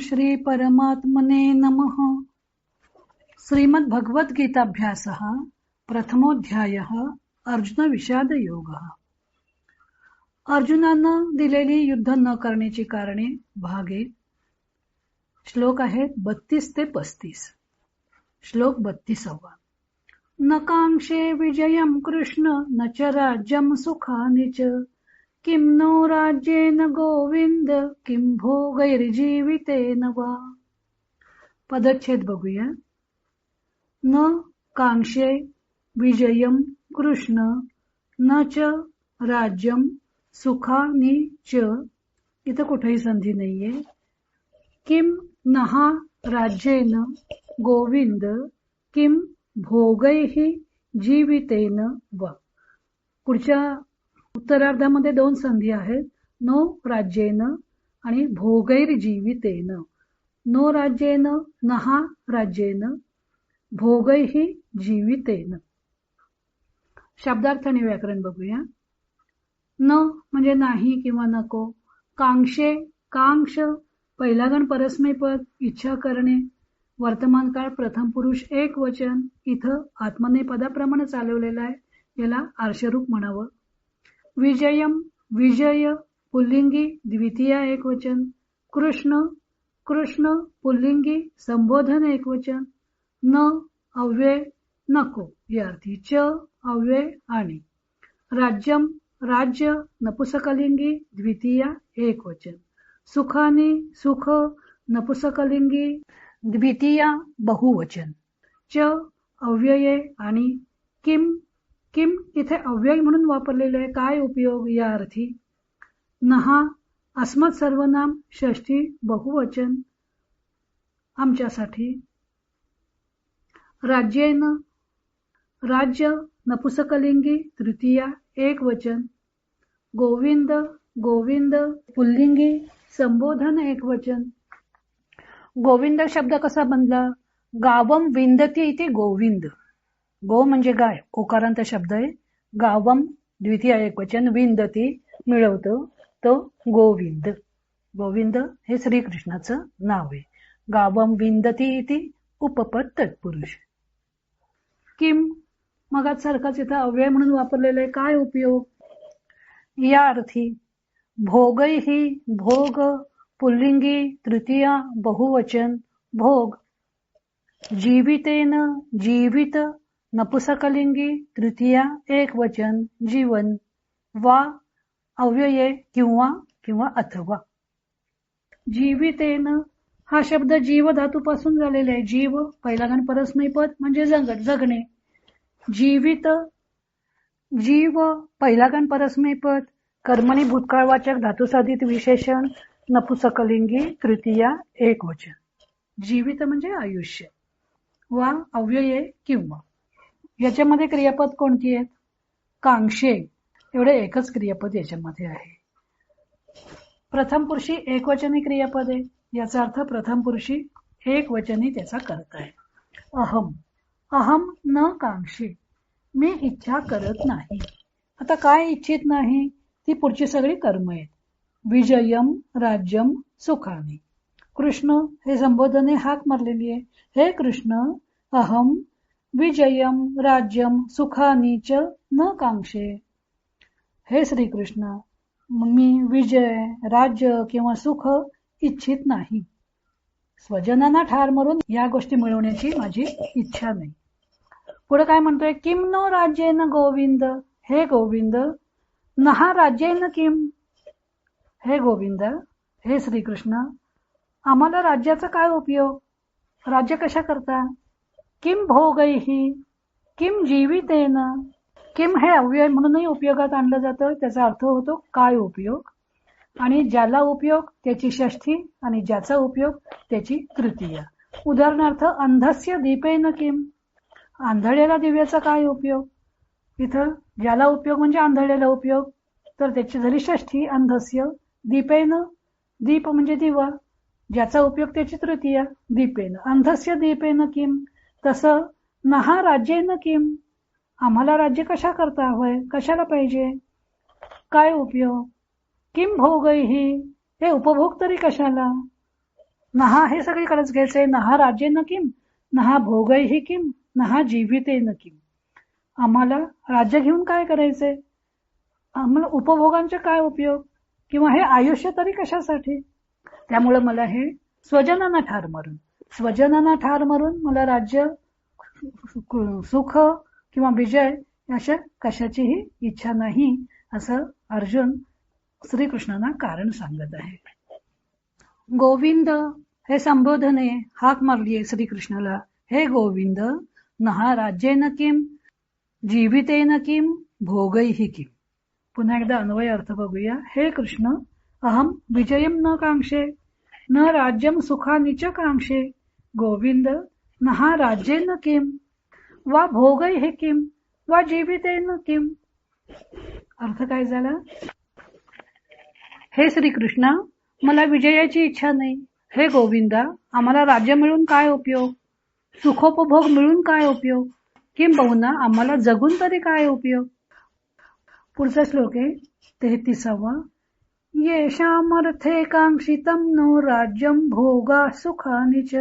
श्री परमात्मने नमः। श्रीमद भगवत प्रथमोध्याय अर्जुन विषाद योग अर्जुनानं दिलेली युद्ध न करण्याची कारणे भागे। श्लोक आहेत बत्तीस ते पस्तीस। श्लोक बत्तीसावा। नकांक्षे विजयम कृष्ण न च राज्यम सुखाने च। किं नो राज्येन गोविंद किं भोगैर्जीवितेन वा? पदच्छेद बघूया. न कांक्षे विजयम कृष्ण न च राज्यम सुखानी च. इथं कुठेही संधी नाहीये. किम नहा राज्येन गोविंद किम भोगैही जीवितेन वा? पुढच्या उत्तरार्धामध्ये दोन संधी आहेत. नो राज्येन आणि भोगैर जीवितेन नो राज्येन नहा राज्येन भोगैही जीवितेन. शब्दार्थ आणि व्याकरण बघूया. न म्हणजे नाही किंवा नको. कांक्षे कांक्ष पहिला गण इच्छा करणे वर्तमान काळ प्रथम पुरुष एक वचन इथं आत्मने पदाप्रमाणे चालवलेलं आहे. याला आर्शरूप म्हणावं विजयम विजय पुल्लिंगी द्वितीय एक वचन कृष्ण कृष्ण पुल्लिंगी संबोधन एक वचन न अव्यय नको या अर्थी च अव्यय आणि। राज्यम राज्य नपुसकलिंगी द्वितीय एक वचन सुखानी सुख नपुसकलिंगी द्वितीय बहुवचन। च अव्यये आणि। किम किम इथे अव्यय म्हणून वापरलेले आहे. काय उपयोग या अर्थी? नहा अस्मत सर्वनाम षष्ठी बहुवचन आमच्यासाठी. राज्येन राज्य नपुसकलिंगी तृतीया एक वचन गोविंद गोविंद पुल्लिंगी संबोधन एक वचन गोविंद शब्द कसा बनला? गावम विंदती इथे गोविंद. गो म्हणजे गाय. ओकारांत शब्द आहे. गावम द्वितीय एक वचन विंदती मिळवतो. तो गोविंद. गोविंद हे श्रीकृष्णाचं नाव आहे. गावम विंदती इति उपपद तत्पुरुष. किम? मग सारखाच इथं अव्यय म्हणून वापरलेलं आहे. काय उपयोग? या अर्थी भोगै ही भोग पुल्लिंगी तृतीया बहुवचन भोग जीवितेन जीवित नपुसकलिंगी तृतीया एक वचन जीवन वा अव्यये किंवा किंवा अथवा. जीवितेन हा शब्द जीव धातूपासून झालेला आहे. जीव पहिला गण परस्मैपद म्हणजे जगत जगणे. जीवित जीव पहिला गण परस्मैपद कर्मणी भूतकाळवाचक धातुसाधित विशेषण नपुसकलिंगी तृतीया एक वचन जीवित म्हणजे आयुष्य. वा अव्यये किंवा. याच्यामध्ये क्रियापद कोणती आहेत? कांक्षे. एवढे एकच क्रियापद याच्यामध्ये आहे. प्रथम पुरुषी एकवचनी क्रियापद आहे. याचा अर्थ प्रथम पुरुषी एक वचनी त्याचा करत आहे. अहम. अहम न कांक्षी. मी इच्छा करत नाही. आता काय इच्छित नाही? ती पुढची सगळी कर्म आहेत. विजयम राज्यम सुखाने. कृष्ण हे संबोधने हाक मारलेली आहे. हे कृष्ण अहम विजयम राज्यम सुखानी च न कांक्षे हे श्रीकृष्ण मी विजय राज्य किंवा सुख इच्छित नाही. स्वजनांना ठार मारून या गोष्टी मिळवण्याची माझी इच्छा नाही. पुढे काय म्हणतोय? किम नो राज्येन गोविंद? हे गोविंद नहा राज्येन किम हे गोविंद हे श्रीकृष्ण आम्हाला राज्याचा काय उपयोग? राज्य कशा करता? किम भोगैः? किम जीवितेन? किम हे अव्यय म्हणूनही उपयोगात आणलं जातं. त्याचा अर्थ होतो काय उपयोग? आणि ज्याला उपयोग? त्याची षष्ठी आणि ज्याचा उपयोग? त्याची तृतीय. उदाहरणार्थ अंधस्य दीपेन किम? आंधळेला दिव्याचा काय उपयोग? इथं ज्याला उपयोग म्हणजे आंधळेला उपयोग. तर त्याची झाली षष्ठी अंधस्य दीपेन. दीप म्हणजे दिवा. ज्याचा उपयोग त्याची तृतीय दीपेन. अंधस्य दीपेन किम? तसं नहा राज्य किम? आम्हाला राज्य कशा करता हवंय? कशाला पाहिजे? काय उपयोग? किम भोग ही? हे उपभोग तरी कशाला? नहा हे सगळीकडेच घ्यायचंय. नहा राज्य न किम? नहा भोगई ही किम? नहा जीविते न किम? आम्हाला राज्य घेऊन काय करायचंय? आम्हाला उपभोगांचे काय उपयोग? किंवा हे आयुष्य तरी कशासाठी? त्यामुळे मला हे स्वजनांना ठार मारून. स्वजनांना ठार मारून मला राज्य सुख किंवा विजय अशा कशाचीही इच्छा नाही असं अर्जुन श्रीकृष्णांना कारण सांगत आहे. गोविंद हे संबोधने हाक मारलीये श्रीकृष्णाला. हे गोविंद नहा राज्येन किम जीवितेन किम भोगैहि किम. पुन्हा एकदा अन्वय अर्थ बघूया. हे कृष्ण अहम विजयम न कांक्षे न राज्यम सुखानिच कांक्षे गोविंद नहा राज्येन किम? वा भोगय हे किम? वा जीवितेन किम? अर्थ काय झाला? हे श्रीकृष्ण मला विजयाची इच्छा नाही. हे गोविंदा आम्हाला राज्य मिळून काय उपयोग? सुखोपभोग मिळून काय उपयोग? किंबहुना आम्हाला जगून तरी काय उपयोग? पुढचा श्लोक आहे तेहतीसावा. येषामर्थे कांक्षितम नो राज्यम भोगा सुखानि च।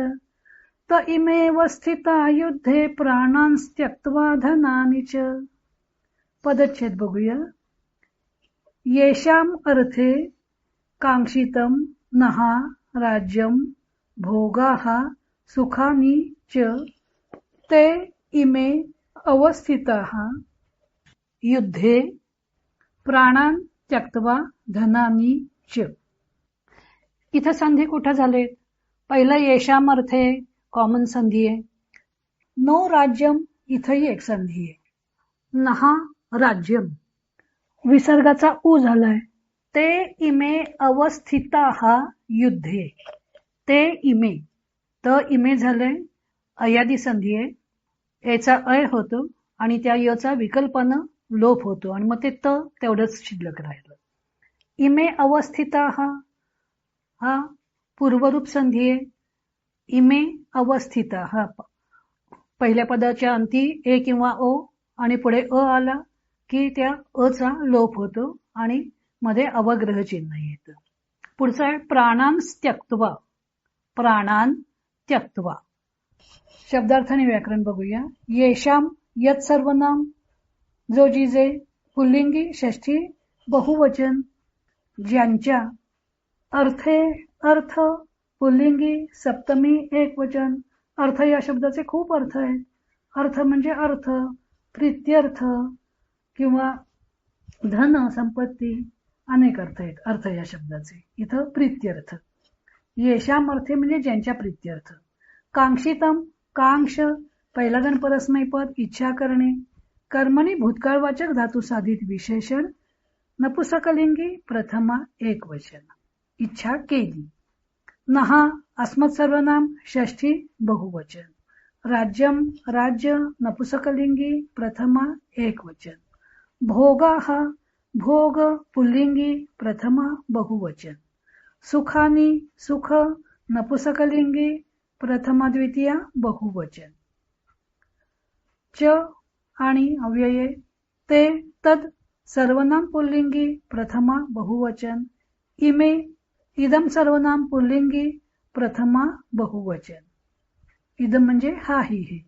त इमेव स्थिता युद्धे प्राणांस्त्यक्त्वा धनानि च। पदच्छेद बघूया। येषाम अर्थे कांक्षितम नहा राज्यम भोगाः सुखानि च। ते इमे अवस्थिताः। युद्धे प्राणान त्यक्त्वा धनानी च। इथं संधी कुठं झाले पहिलं येशामर्थे कॉमन संधी आहे. नो राज्यम इथंही एक संधी आहे. नहा राज्यम. विसर्गाचा ऊ झालाय. ते इमे अवस्थिता हा युद्धे. ते इमे. त इमे झालंय. अयादी संधी आहे. याचा अय होतो आणि त्या यचा विकल्पानं लोप होतो आणि मग ते त तेवढंच शिल्लक राहिलं. इमे अवस्थिता हा हा पूर्वरूप संधी आहे. इमे अवस्थित. हा पहिल्या पदाच्या अंती ए किंवा ओ आणि पुढे अ आला की त्या अचा लोप होतो आणि मध्ये अवग्रह चिन्ह येतं. पुढचं आहे प्राणान त्यक्त्वा. प्राणान त्यक्त्वा. शब्दार्थाने व्याकरण बघूया. येशाम यत सर्वनाम. जो जिजे पुल्लिंगी षष्ठी बहुवचन. ज्यांच्या अर्थे अर्थ पुल्लिंगी सप्तमी एक वचन अर्थ या शब्दाचे खूप अर्थ आहेत. अर्थ म्हणजे अर्थ प्रित्यर्थ किंवा धन संपत्ती अनेक अर्थ आहेत. अर्थ या शब्दाचे. इथं प्रित्यर्थ. येशाम अर्थे म्हणजे ज्यांच्या प्रित्यर्थ. कांक्षितम कांक्ष पहिला गण परस्मयपद इच्छा करणे. कर्मणी भूतकाळवाचक धातू साधित विशेषण. नपुसकलिंगी प्रथमा एक वचन इच्छा केली. नहा अस्मत् सर्वनाम षष्ठी बहुवचन। राज्यम राज्य नपुसकलिंगी प्रथमा एकवचन। भोगाः भोगा भोग पुल्लिंगी प्रथमा बहुवचन। सुखानी सुख नपुसकलिंगी प्रथमा द्वितीया बहुवचन। च आणि अव्यये। ते तद सर्वनाम पुल्लिंगी प्रथमा बहुवचन। इमे इदम सर्वनाम पुल्लिंगी प्रथमा बहुवचन. इदम म्हणजे हा ही हे.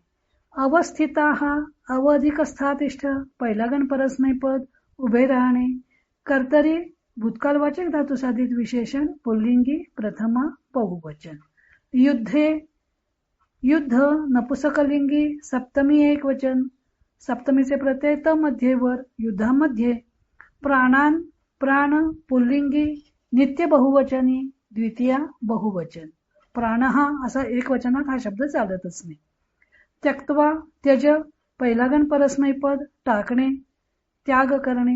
अवस्थिता हा अवधिक स्थातिष्ठ पहिला गण पद उभे राहणे. कर्तरी भूतकालवाचक धातुसाधित विशेषण पुल्लिंगी प्रथमा बहुवचन. युद्धे युद्ध नपुसकलिंगी सप्तमी एक वचन सप्तमीचे प्रत्यय त मध्येवर युद्धामध्ये. प्राणान प्राण पुल्लिंगी नित्य बहुवचनी द्वितीया बहुवचन. प्राण हा असा एक वचनात हा शब्द चालतच नाही. त्यक्त्वा त्यज पहिलागण परस्मय पद टाकणे त्याग करणे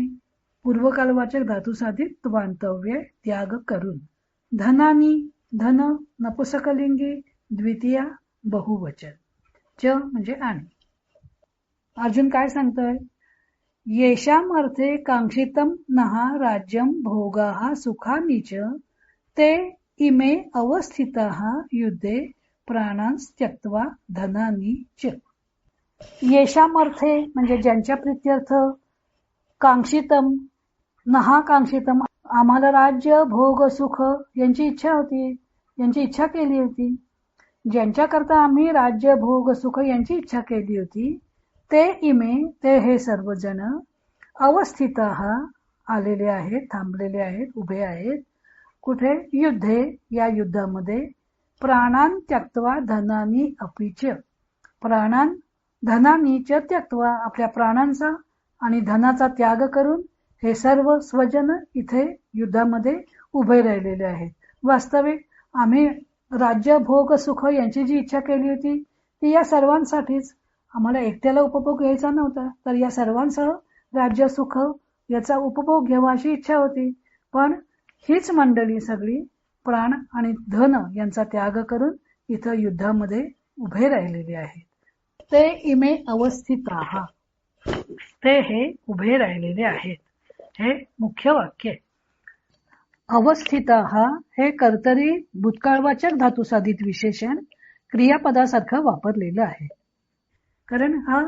पूर्वकालवाचक धातुसाधित त्वांतव्य त्याग करून. धनानी धन नपुसकलिंगी द्वितीया बहुवचन. च म्हणजे आणि. अर्जुन काय सांगतोय? येशाम अर्थे कांक्षितम नहा राज्यम भोगा सुखानीच ते इमे अवस्थिता युद्धे प्राणांस त्यक्त्वा धनानी च। येशाम अर्थे म्हणजे ज्यांच्या प्रित्यर्थ कांक्षितम नहा कांक्षितम आम्हाला राज्य, भोग, सुख यांची इच्छा होती, यांची इच्छा केली होती. ज्यांच्याकरता आम्ही राज्य, भोग, सुख यांची इच्छा केली होती ते इमे ते हे सर्वजण अवस्थित आलेले आहेत थांबलेले आहेत उभे आहेत. कुठे? युद्धे. या युद्धामध्ये प्राणान त्यक्त्वा धनानी अपिच प्राणान धनानीच त्यक्त्वा आपल्या प्राणांचा आणि धनाचा त्याग करून हे सर्व स्वजन इथे युद्धामध्ये उभे राहिलेले आहेत. वास्तविक आम्ही राज्य भोग सुख यांची जी इच्छा केली होती ती या सर्वांसाठीच आम्हाला एकट्याला उपभोग घ्यायचा नव्हता. तर या सर्वांसह राज्य सुख याचा उपभोग घ्यावा अशी इच्छा होती. पण हीच मंडळी सगळी प्राण आणि धन यांचा त्याग करून इथं युद्धामध्ये उभे राहिलेले आहेत. ते इमे अवस्थित ते हे उभे राहिलेले आहेत. हे मुख्य वाक्य अवस्थित हे कर्तरी भूतकाळवाचक धातुसाधित विशेषण क्रियापदासारखं वापरलेलं आहे. कारण हा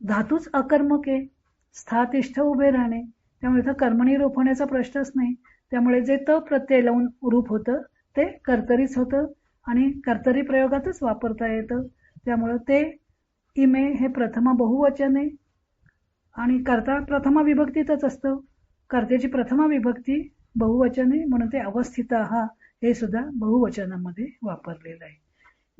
धातूच अकर्मक आहे. स्थातिष्ठ उभे राहणे. त्यामुळे इथं कर्मणी रूप होण्याचा प्रश्नच नाही. त्यामुळे जे त प्रत्यय लावून रूप होतं ते कर्तरीच होतं आणि कर्तरी प्रयोगातच वापरता येतं. त्यामुळं ते इमे हे प्रथमा बहुवचन आहे आणि कर्ता प्रथमा विभक्तीतच असतं. कर्त्याची प्रथमा विभक्ती बहुवचन आहे म्हणून ते अवस्थित हा हे सुद्धा बहुवचनामध्ये वापरलेलं आहे.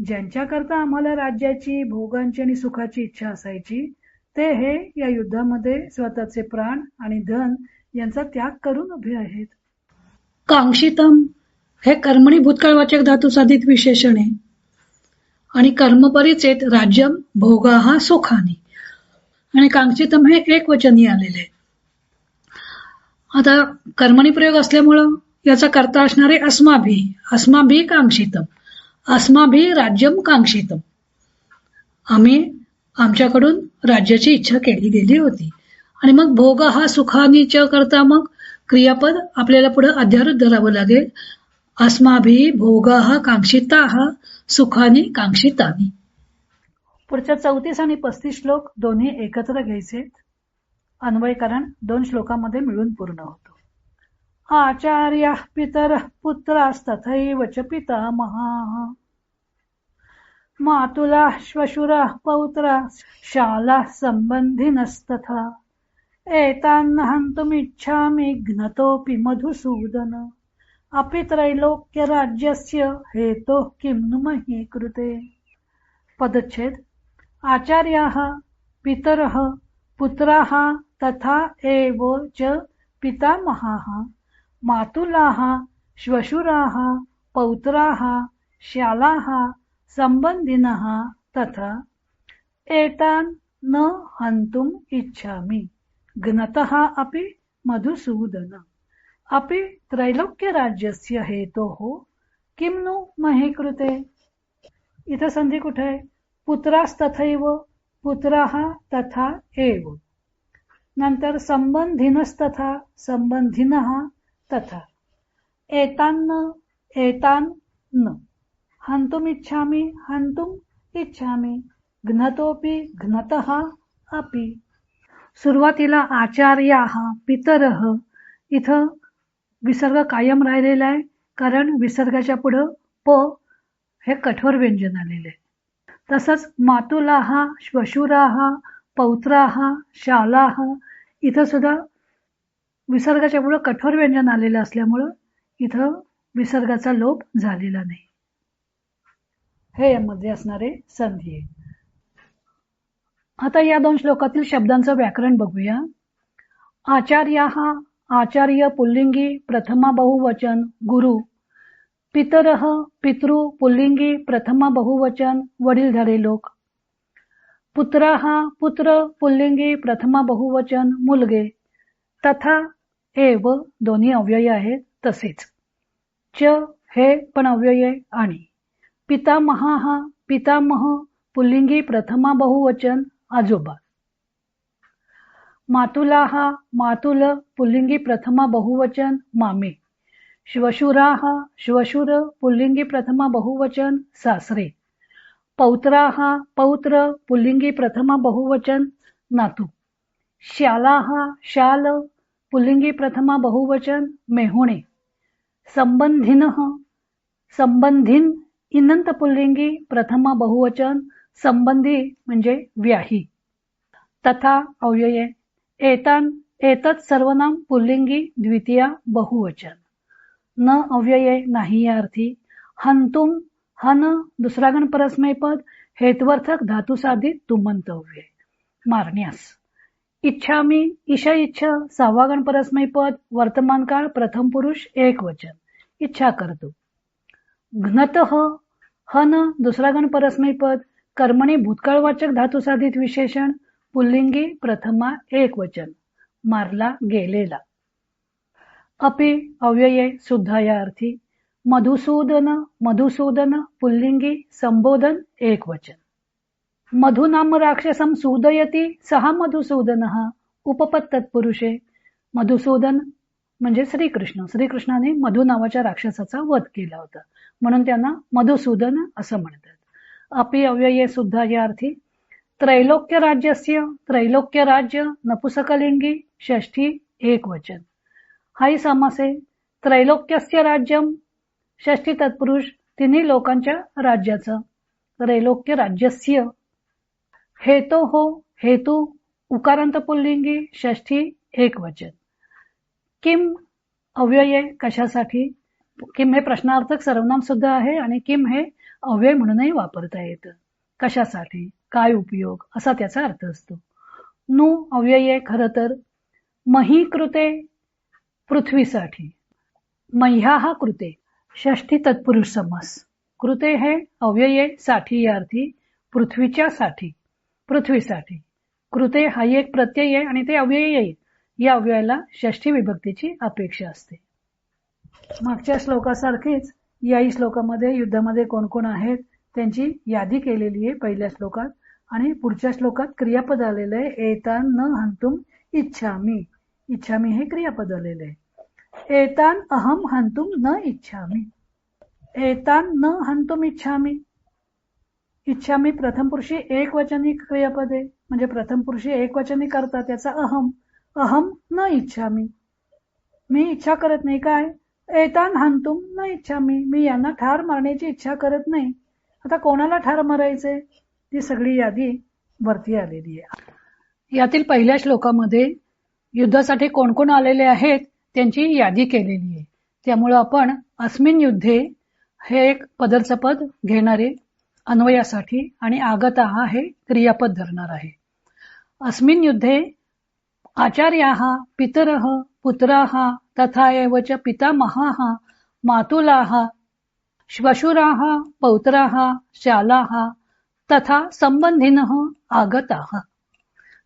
ज्यांच्याकरता आम्हाला राज्याची भोगांची आणि सुखाची इच्छा असायची ते हे या युद्धामध्ये स्वतःचे प्राण आणि धन यांचा त्याग करून उभे आहेत. कांक्षितम हे कर्मणी भूतकाळवाचक धातू साधित विशेषण आहे. आणि कर्मपरिचेत राज्यम भोगा हा सुखाने. आणि कांक्षितम हे एक वचनी आलेले आता कर्मणी प्रयोग असल्यामुळं याचा करता असणारे अस्माभी अस्माभी कांक्षितम. अस्माभी राज्यम कांक्षितम आम्ही आमच्याकडून राज्याची इच्छा केली गेली होती. आणि मग भोग हा सुखानीच्या करता मग क्रियापद आपल्याला पुढे अध्यारोध धरावं लागेल. अस्माभी भोग हा कांक्षिता हा सुखानी कांक्षितानी पुढच्या चौतीस आणि पस्तीस श्लोक दोन्ही एकत्र घ्यायचे. अन्वयकरण दोन श्लोकामध्ये मिळून पूर्ण होतो. आचार्य पितर पुत्रास्तथैव च पितामहाः। मातुलाः मातुला श्वशुरा पौत्रा शाला संबंधिनस्तथा एतान्न हन्तुमिच्छामि घ्नतोऽपि मधुसूदन। अपि त्रैलोक्यराज्यस्य हेतोः किं नु मही कृते पदच्छेद्। आचार्याः पितरः पुत्राः तथा एव च पितामहाः। मातुलाः श्वशुराः पौत्राः श्यालाः सम्बन्धिनः तथा एतान् न हन्तुम् इच्छामि। घनतः अपि मधुसूदन अपि त्रैलोक्यराज्यस्य हेतोः किं नु महे कृते? इथं संधी कुठे? आहे पुत्रास्तथैव पुत्राः तथा एव। नंतर संबंधिनस्तथा संबंधिनः तथा एतान्न एतान्न। हन्तुमिच्छामि हन्तुम् इच्छामि। घ्नतोऽपि घ्नतः अपि। सुरुवातीला आचार्याः पितर इथं विसर्ग कायम राहिलेला आहे कारण विसर्गाच्या पुढं प हे कठोर व्यंजन आलेले तसंच मातुलाहा श्वशुराहा पौत्राहा शालाहा इथं सुद्धा विसर्गाच्या पुढं कठोर व्यंजन आलेलं असल्यामुळं इथं विसर्गाचा लोप झालेला नाही. हे यामध्ये असणारे संधी आहे आता या दोन श्लोकातील शब्दांचं व्याकरण बघूया. आचार्या हा आचार्य पुल्लिंगी प्रथमा बहुवचन गुरु पितर पितृ पुल्लिंगी प्रथमा बहुवचन वडीलधारे लोक पुत्रा हा पुत्र पुल्लिंगी प्रथमा बहुवचन मुलगे तथा एव दोन्ही अव्यय आहेत तसेच. च हे पण अव्यय आणि. पितामहा हा पितामह पुल्लिंगी प्रथमा बहुवचन आजोबा. मातुलाहा मातुल पुल्लिंगी प्रथमा बहुवचन मामे. श्वशुराह श्वशुर पुल्लिंगी प्रथमा बहुवचन सासरे. पौत्राहा पौत्र पुल्लिंगी प्रथमा बहुवचन नातू. श्यालाहा शाल पुल्लिंगी प्रथमा बहुवचन मेहुणे। संबंधिन संबंधीन इनंत पुल्लिंगी प्रथमा बहुवचन संबंधी म्हणजे व्याही। तथा अव्यये एतान एतत् सर्वनाम पुल्लिंगी द्वितीया बहुवचन। न अव्यये नाही या अर्थी हंतुम हन दुसरा गण परस्मय हेतवर्थक धातू साधित मारण्यास। इच्छामी ईशा इच्छा सहावा गण परस्मय पद वर्तमान काळ प्रथम पुरुष एक वचन. इच्छा करतो. घनत हन दुसरा गण परस्मय पद कर्मणी भूतकाळवाचक धातू साधित विशेषण पुल्लिंगी प्रथमा एक वचन. मारला गेलेला. अपि अव्यये सुद्धा या अर्थी मधुसूदन मधुसूदन पुल्लिंगी संबोधन एक वचन. मधुनाम राक्षसम सूदयती सहा मधुसूदन उपपत तत्पुरुषे मधुसूदन म्हणजे श्रीकृष्ण. श्रीकृष्णाने मधु नावाच्या राक्षसाचा वध केला होता. म्हणून त्यांना मधुसूदन असं म्हणतात. अपि अव्यये सुद्धा या अर्थी त्रैलोक्य राज्यस्य त्रैलोक्य राज्य नपुसकलिंगी षष्ठी एक वचन हाही समास आहे त्रैलोक्यस्य राज्यम षष्ठी तत्पुरुष तिन्ही लोकांच्या राज्याचं त्रैलोक्य राज्यस्य हेतो हो हेतू उकारांत पुल्लिंगी षष्ठी एक वचन किम अव्यय कशासाठी? किम हे प्रश्नार्थक सर्वनाम सुद्धा आहे आणि किम हे अव्यय म्हणूनही वापरता येतं. कशासाठी? काय उपयोग? असा त्याचा अर्थ असतो. नु अव्यय खर तर महीकृते पृथ्वीसाठी. मह्या हा कृते षष्ठी तत्पुरुष समास कृते हे अव्यये साठी या अर्थी पृथ्वीच्या साठी. पृथ्वीसाठी. कृते हा एक प्रत्यय आहे आणि ते अव्यय येईल या अव्ययाला षष्ठी विभक्तीची अपेक्षा असते. मागच्या श्लोकासारखीच याही श्लोकामध्ये युद्धामध्ये कोण कोण आहेत त्यांची यादी केलेली आहे पहिल्या श्लोकात. आणि पुढच्या श्लोकात क्रियापद आलेलं आहे एतान न हंतुम इच्छामी. इच्छामी हे क्रियापद आलेलं आहे. एतान अहम हंतुम न इच्छामी. एतान न हंतुम इच्छामी. इच्छामी प्रथम पुरुषी एक वचनी म्हणजे प्रथम पुरुषी एक वचनी करता त्याचा अहम अहम न इच्छा मी. इच्छा करत नाही काय? एतान हंतुम न इच्छा मी. यांना ठार मारण्याची इच्छा करत नाही. आता कोणाला ठार मारायचंय ती सगळी यादी वरती आलेली आहे. यातील पहिल्या श्लोकामध्ये युद्धासाठी कोण कोण आलेले आहेत त्यांची यादी केलेली आहे. त्यामुळं आपण अस्मिन युद्धे हे एक पदरचं पद घेणारे अन्वयासाठी आणि आगता हे क्रियापद धरणार आहे. अस्मिन युद्धे आचार्या पितर पुत्रा तथा च पितामहा मातुला श्वशुरा पौत्रा शाला तथा संबंधीन आगता.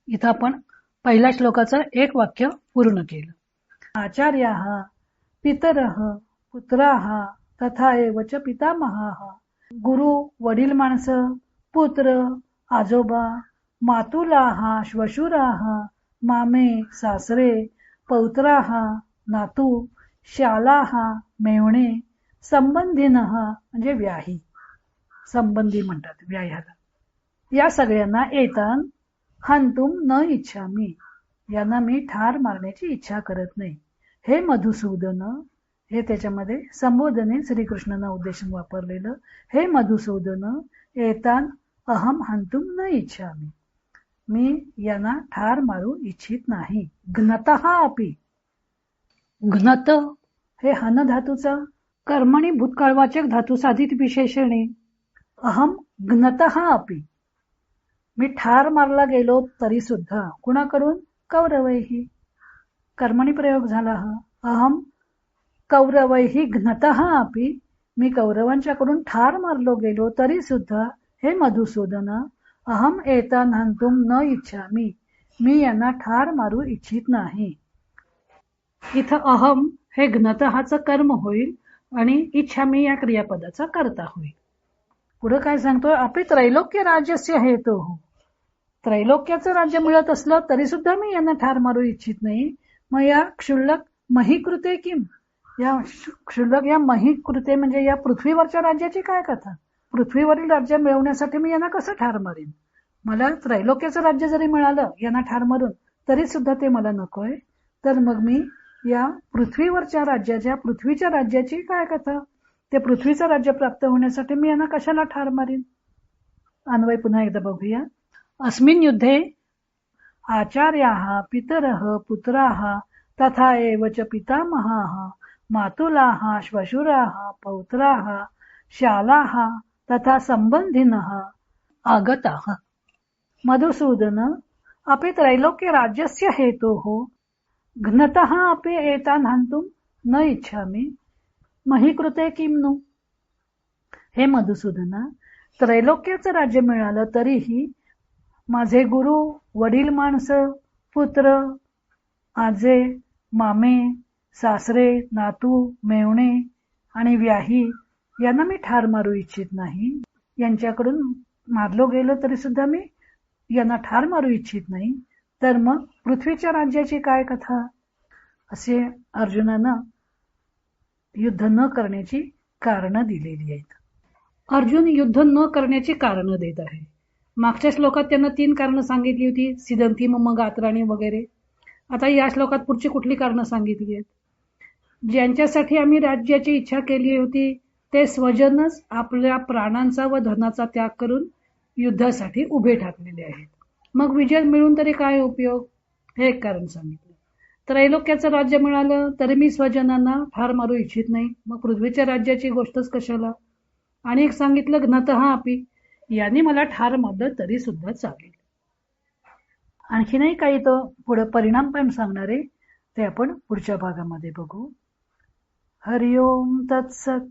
इथं आपण पहिल्या श्लोकाचं एक वाक्य पूर्ण केलं. आचार्या पितर पुत्रा तथा च पितामहा गुरु वडील माणसं पुत्र आजोबा मातुलाहा श्वशुराहा मामे सासरे पौत्राहा नातू शालाहा मेवणे संबंधीन म्हणजे व्याही. संबंधी म्हणतात व्याह्याला या सगळ्यांना येतान हंतुम न इच्छामी. यांना मी ठार मारण्याची इच्छा करत नाही. हे मधुसूदन हे त्याच्यामध्ये संबोधने श्रीकृष्णांना उद्देशून वापरलेलं. हे मधुसूदन येतान अहम हंतुम न इच्छामी. मी यांना ठार मारू इच्छित नाही. घनत अपि. घनत? हे हन धातूचा कर्मणी भूतकाळवाचक धातू साधित विशेषणे. अहम घनत अपि. मी ठार मारला गेलो तरी सुद्धा कुणाकडून? कौरवही कर्मणी प्रयोग झाला. हा अहम कौरवैः घ्नतः अपि मी कौरवांच्याकडून ठार मारलो गेलो तरी सुद्धा हे मधुसूदन अहम एता हंतुम न इच्छामी. मी यांना ठार मारू इच्छित नाही. इथं अहम हे घनतहाचं कर्म होईल आणि इच्छामी या क्रियापदाचा करता होईल. पुढे काय सांगतोय? आपली त्रैलोक्य राज्यस्य हेतू. हो त्रैलोक्याचं राज्य मिळत असलं तरी सुद्धा मी यांना ठार मारू इच्छित नाही. मग या क्षुल्लक महीकृते किम? या क्षुल्लक या महीकृते म्हणजे या पृथ्वीवरच्या राज्याची काय कथा? पृथ्वीवरील राज्य मिळवण्यासाठी मी यांना कसं ठार मारीन? मला त्रैलोक्याचं राज्य जरी मिळालं यांना ठार मारून तरी सुद्धा ते मला नकोय. तर मग मी या पृथ्वीवरच्या राज्याच्या पृथ्वीच्या राज्याची काय कथा? ते पृथ्वीचं राज्य प्राप्त होण्यासाठी मी यांना कशाला ठार मारीन? अन्वय पुन्हा एकदा बघूया. अस्मिन युद्धे आचार्याः पितरः पुत्राः तथा एव च पितामहाः मातुलाः श्वशुराः पौत्राः शालाः तथा सम्बन्धिनः आगताः। मधुसूदन अपि त्रैलोक्यराज्यस्य हेतोः घ्नतः अपि एतान् हन्तुं न इच्छामि। मही कृते किं नु? हे मधुसूदन त्रैलोक्याचं राज्य मिळालं तरीही माझे गुरु वडील माणसं पुत्र आजे मामे सासरे नातू मेवणे आणि व्याही यांना मी ठार मारू इच्छित नाही. यांच्याकडून मारलो गेलो तरी सुद्धा मी यांना ठार मारू इच्छित नाही. तर मग पृथ्वीच्या राज्याची काय कथा? असे अर्जुनानं युद्ध न करण्याची कारणं दिलेली आहेत. अर्जुन युद्ध न करण्याची कारणं देत आहे. मागच्या श्लोकात त्यांना तीन कारणं सांगितली होती. सिदंती मग गात्राणी वगैरे. आता या श्लोकात पुढची कुठली कारणं सांगितली आहेत? ज्यांच्यासाठी आम्ही राज्याची इच्छा केली होती ते स्वजनच आपल्या प्राणांचा व धनाचा त्याग करून युद्धासाठी उभे ठाकलेले आहेत. मग विजय मिळून तरी काय उपयोग? हे एक कारण सांगितलं. त्रैलोक्याचं राज्य मिळालं तरी मी स्वजनांना फार मारू इच्छित नाही. मग पृथ्वीच्या राज्याची गोष्टच कशाला? आणि एक सांगितलं घनतः आपी. यांनी मला ठार मारलं तरी सुद्धा चालेल. आणखीनही काही तो पुढे परिणाम पण सांगणारे ते आपण पुढच्या भागामध्ये बघू. हरि ओम् तत्सत्।